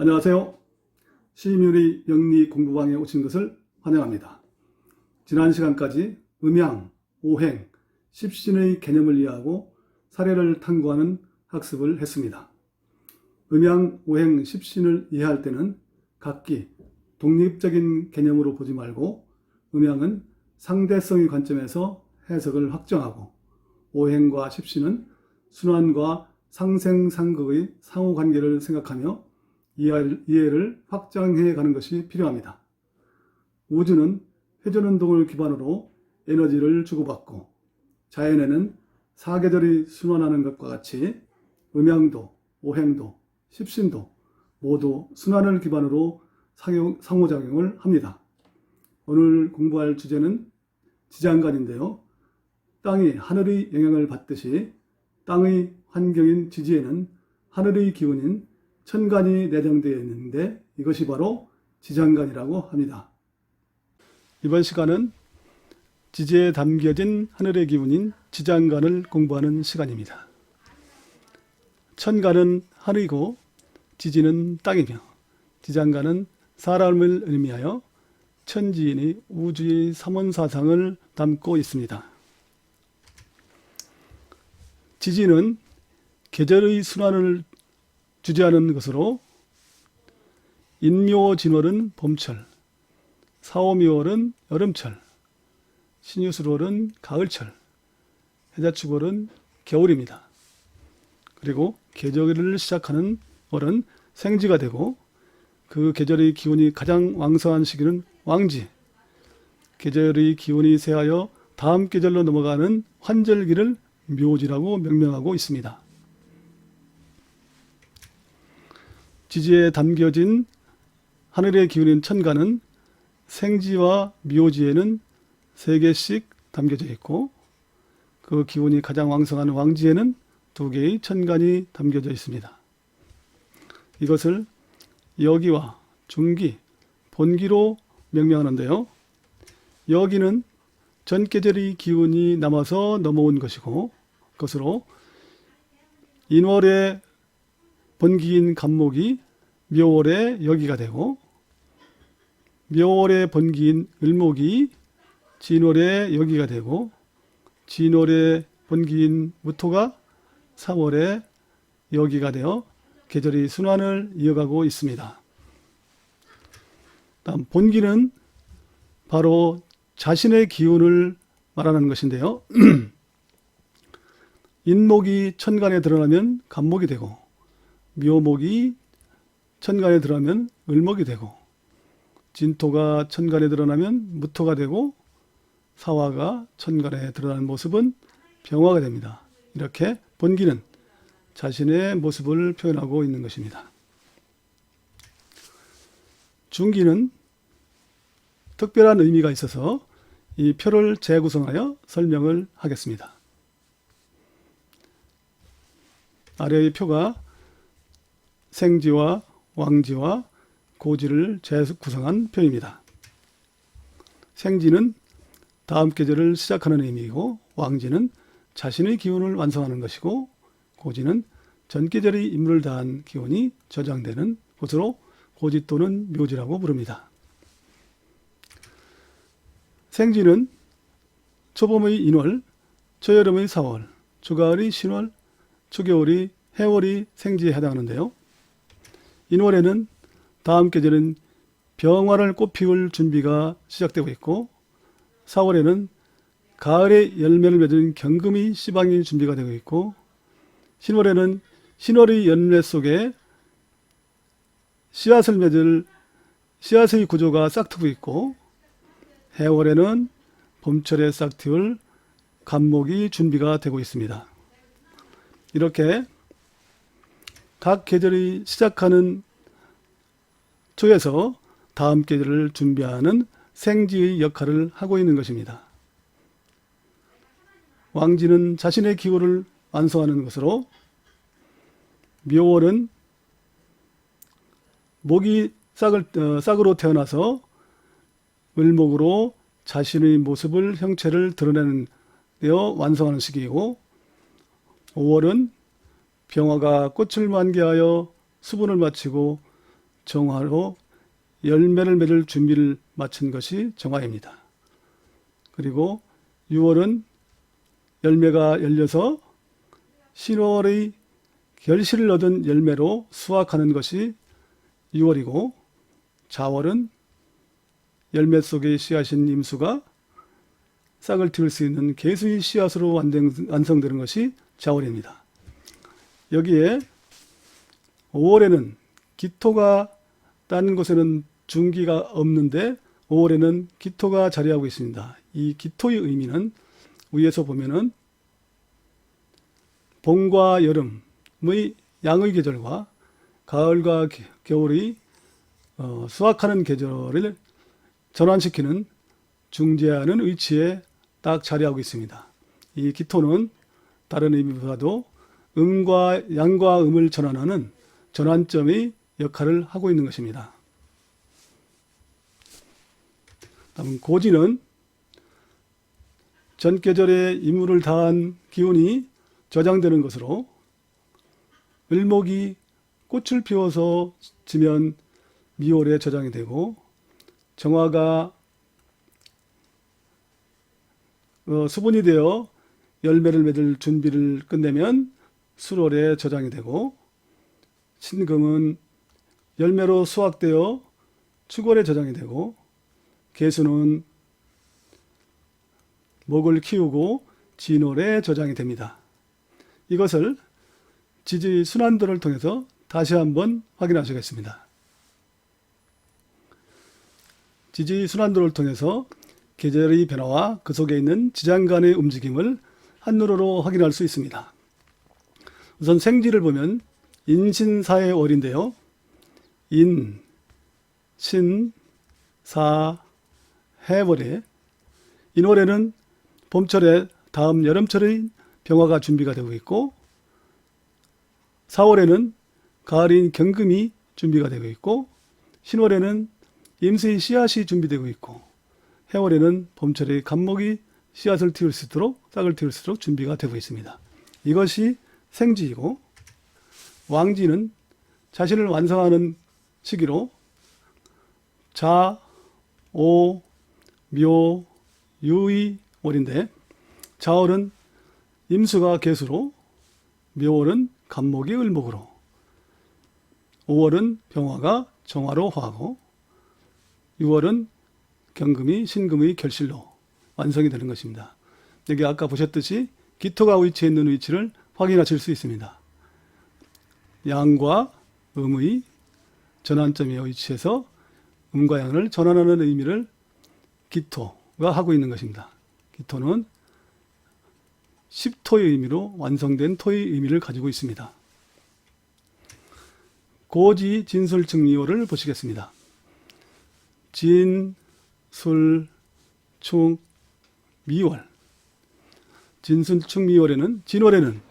안녕하세요. 시민유리 영리 공부방에 오신 것을 환영합니다. 지난 시간까지 음양, 오행, 십신의 개념을 이해하고 사례를 탐구하는 학습을 했습니다. 음양, 오행, 십신을 이해할 때는 각기 독립적인 개념으로 보지 말고 음양은 상대성의 관점에서 해석을 확정하고 오행과 십신은 순환과 상생상극의 상호관계를 생각하며 이해를, 확장해 가는 것이 필요합니다. 우주는 회전 운동을 기반으로 에너지를 주고받고 자연에는 사계절이 순환하는 것과 같이 음양도, 오행도, 십신도 모두 순환을 기반으로 상호- 상호작용을 합니다. 오늘 공부할 주제는 지장간인데요. 땅이 하늘의 영향을 받듯이 땅의 환경인 지지에는 하늘의 기운인 천간이 내정되어 있는데 이것이 바로 지장간이라고 합니다. 이번 시간은 지지에 담겨진 하늘의 기운인 지장간을 공부하는 시간입니다. 천간은 하늘이고 지지는 땅이며 지장간은 사람을 의미하여 천지인의 우주의 삼원사상을 담고 있습니다. 지지는 계절의 순환을 주재하는 것으로 인묘 진월은 봄철, 사오미월은 여름철, 신유술월은 가을철, 해자축월은 겨울입니다. 그리고 계절을 시작하는 월은 생지가 되고 그 계절의 기운이 가장 왕성한 시기는 왕지, 계절의 기운이 쇠하여 다음 계절로 넘어가는 환절기를 묘지라고 명명하고 있습니다. 지지에 담겨진 하늘의 기운인 천간은 생지와 묘지에는 세 개씩 담겨져 있고 그 기운이 가장 왕성한 왕지에는 두 개의 천간이 담겨져 있습니다. 이것을 여기와 중기, 본기로 명명하는데요. 여기는 전계절의 기운이 남아서 넘어온 것이고 그것으로 인월의 본기인 간목이 묘월의 여기가 되고 묘월의 본기인 을목이 진월의 여기가 되고 진월의 본기인 무토가 3월의 여기가 되어 계절의 순환을 이어가고 있습니다. 다음 본기는 바로 자신의 기운을 말하는 것인데요. 인목이 천간에 드러나면 간목이 되고 묘목이 천간에 드러나면 을목이 되고 진토가 천간에 드러나면 무토가 되고 사화가 천간에 드러나는 모습은 병화가 됩니다. 이렇게 본기는 자신의 모습을 표현하고 있는 것입니다. 중기는 특별한 의미가 있어서 이 표를 재구성하여 설명을 하겠습니다. 아래의 표가 생지와 왕지와 고지를 재구성한 표입니다. 생지는 다음 계절을 시작하는 의미이고 왕지는 자신의 기운을 완성하는 것이고 고지는 전 계절의 임무를 다한 기운이 저장되는 곳으로 고지 또는 묘지라고 부릅니다. 생지는 초봄의 인월, 초여름의 4월, 초가을의 신월, 초겨울이 해월이 생지에 해당하는데요. 인월에는 다음 계절은 병화를 꽃피울 준비가 시작되고 있고 4월에는 가을에 열매를 맺은 경금이 씨방이 준비가 되고 있고 신월에는 신월의 열매 속에 씨앗을 맺을 씨앗의 구조가 싹트고 있고 해월에는 봄철에 싹트울 감목이 준비가 되고 있습니다. 이렇게 각 계절이 시작하는 초에서 다음 계절을 준비하는 생지의 역할을 하고 있는 것입니다. 왕지는 자신의 기호를 완성하는 것으로 묘월은 목이 싹을, 어, 싹으로 태어나서 을목으로 자신의 모습을 형체를 드러내는 되어 완성하는 시기이고 5월은 병화가 꽃을 만개하여 수분을 마치고 정화로 열매를 맺을 준비를 마친 것이 정화입니다. 그리고 6월은 열매가 열려서 10월의 결실을 얻은 열매로 수확하는 것이 6월이고 자월은 열매 속에 씨앗인 임수가 싹을 틔울 수 있는 개수의 씨앗으로 완성, 완성되는 것이 자월입니다. 여기에 5월에는 기토가 다른 곳에는 중기가 없는데 5월에는 기토가 자리하고 있습니다. 이 기토의 의미는 위에서 보면은 봄과 여름의 양의 계절과 가을과 게- 겨울의 어, 수확하는 계절을 전환시키는 중재하는 위치에 딱 자리하고 있습니다. 이 기토는 다른 의미보다도 음과 양과 음을 전환하는 전환점의 역할을 하고 있는 것입니다. 다음 고지는 전 계절에 임무를 다한 기운이 저장되는 것으로 을목이 꽃을 피워서 지면 미월에 저장이 되고 정화가 어, 수분이 되어 열매를 맺을 준비를 끝내면 수월에 저장이 되고 신금은 열매로 수확되어 축월에 저장이 되고 개수는 목을 키우고 진월에 저장이 됩니다. 이것을 지지 순환도를 통해서 다시 한번 확인하시겠습니다. 지지 순환도를 통해서 계절의 변화와 그 속에 있는 지장 간의 움직임을 한눈으로 확인할 수 있습니다. 우선 생지를 보면 인신사의 월인데요. 인, 신, 사, 해월에 인월에는 봄철에 다음 여름철의 병화가 준비가 되고 있고 4월에는 가을인 경금이 준비가 되고 있고 신월에는 임수의 씨앗이 준비되고 있고 해월에는 봄철의 감목이 씨앗을 틔울 수 있도록 싹을 틔울 수 있도록 준비가 되고 있습니다. 이것이 생지이고 왕지는 자신을 완성하는 시기로 자, 오, 묘, 유의 월인데 자월은 임수가 개수로 묘월은 간목이 을목으로 5월은 병화가 정화로 화하고 6월은 경금이 신금의 결실로 완성이 되는 것입니다. 여기 아까 보셨듯이 기토가 위치해 있는 위치를 확인하실 수 있습니다. 양과 음의 전환점에 위치해서 음과 양을 전환하는 의미를 기토가 하고 있는 것입니다. 기토는 10토의 의미로 완성된 토의 의미를 가지고 있습니다. 고지 진술증미호를 보시겠습니다. 진, 술, 충, 미월. 진술 충 미월에는 진월에는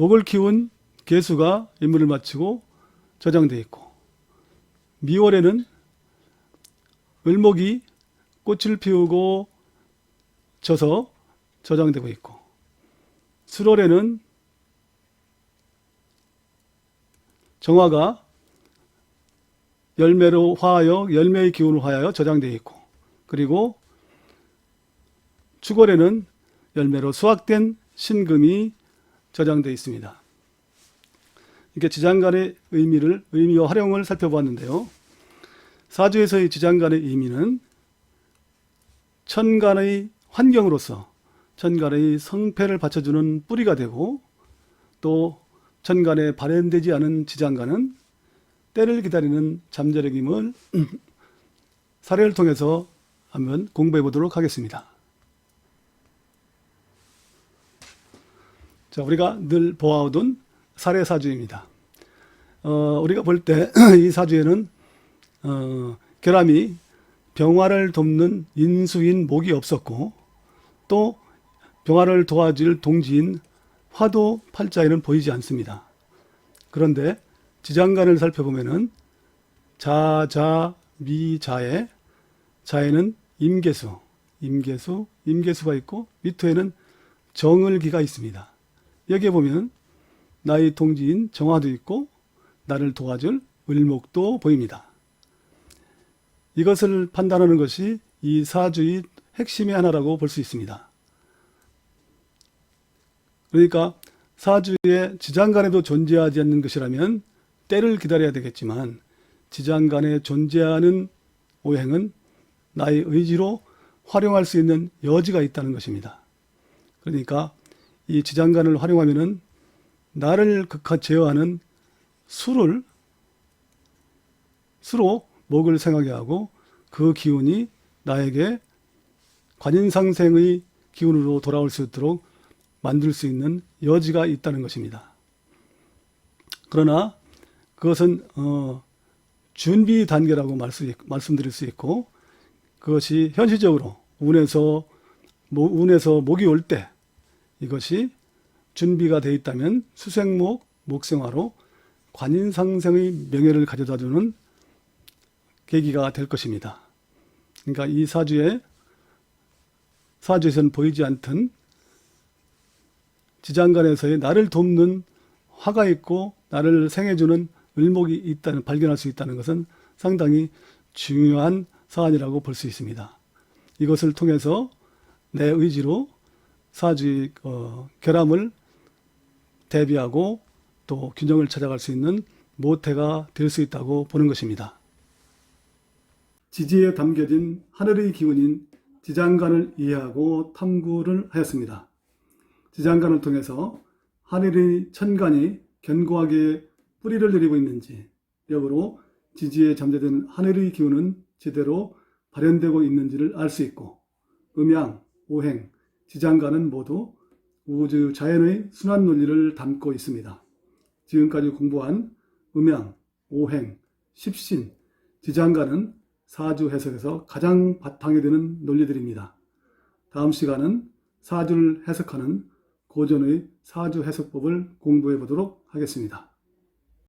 목을 키운 개수가 임무를 마치고 저장되어 있고 미월에는 을목이 꽃을 피우고 져서 저장되고 있고 수월에는 정화가 열매로 화하여 열매의 기운을 화하여 저장되어 있고 그리고 축월에는 열매로 수확된 신금이 저장되어 있습니다. 이렇게 지장 간의 의미를 의미와 활용을 살펴보았는데요. 사주에서의 지장 간의 의미는 천간의 환경으로서 천간의 성패를 받쳐주는 뿌리가 되고 또 천간에 발현되지 않은 지장간은 때를 기다리는 잠재력임을 사례를 통해서 한번 공부해 보도록 하겠습니다. 자, 우리가 늘 보아오던 사례 사주입니다. 어, 우리가 볼 때 이 사주에는 어, 결함이 병화를 돕는 인수인 목이 없었고 또 병화를 도와줄 동지인 화도 팔자에는 보이지 않습니다. 그런데 지장간을 살펴보면은 자자 미자에 자에는 임계수, 임계수, 임계수가 있고 밑에는 정을기가 있습니다. 여기에 보면 나의 동지인 정화도 있고 나를 도와줄 을목도 보입니다. 이것을 판단하는 것이 이 사주의 핵심의 하나라고 볼 수 있습니다. 그러니까 사주에 지장간에도 존재하지 않는 것이라면 때를 기다려야 되겠지만 지장간에 존재하는 오행은 나의 의지로 활용할 수 있는 여지가 있다는 것입니다. 그러니까 이 지장간을 활용하면은 나를 극하 제어하는 수를 수로 목을 생하게 하고 그 기운이 나에게 관인상생의 기운으로 돌아올 수 있도록 만들 수 있는 여지가 있다는 것입니다. 그러나 그것은 어, 준비 단계라고 말씀, 말씀드릴 수 있고 그것이 현실적으로 운에서 모, 운에서 목이 올 때 이것이 준비가 되어 있다면 수생목 목생화로 관인상생의 명예를 가져다 주는 계기가 될 것입니다. 그러니까 이 사주에 사주에서는 보이지 않던 지장간에서의 나를 돕는 화가 있고 나를 생해주는 을목이 있다는 발견할 수 있다는 것은 상당히 중요한 사안이라고 볼 수 있습니다. 이것을 통해서 내 의지로 사주의 어, 결함을 대비하고 또 균형을 찾아갈 수 있는 모태가 될 수 있다고 보는 것입니다. 지지에 담겨진 하늘의 기운인 지장간을 이해하고 탐구를 하였습니다. 지장간을 통해서 하늘의 천간이 견고하게 뿌리를 내리고 있는지 역으로 지지에 잠재된 하늘의 기운은 제대로 발현되고 있는지를 알 수 있고 음양, 오행, 지장간은 모두 우주 자연의 순환 논리를 담고 있습니다. 지금까지 공부한 음양, 오행, 십신, 지장간은 사주 해석에서 가장 바탕이 되는 논리들입니다. 다음 시간은 사주를 해석하는 고전의 사주 해석법을 공부해 보도록 하겠습니다.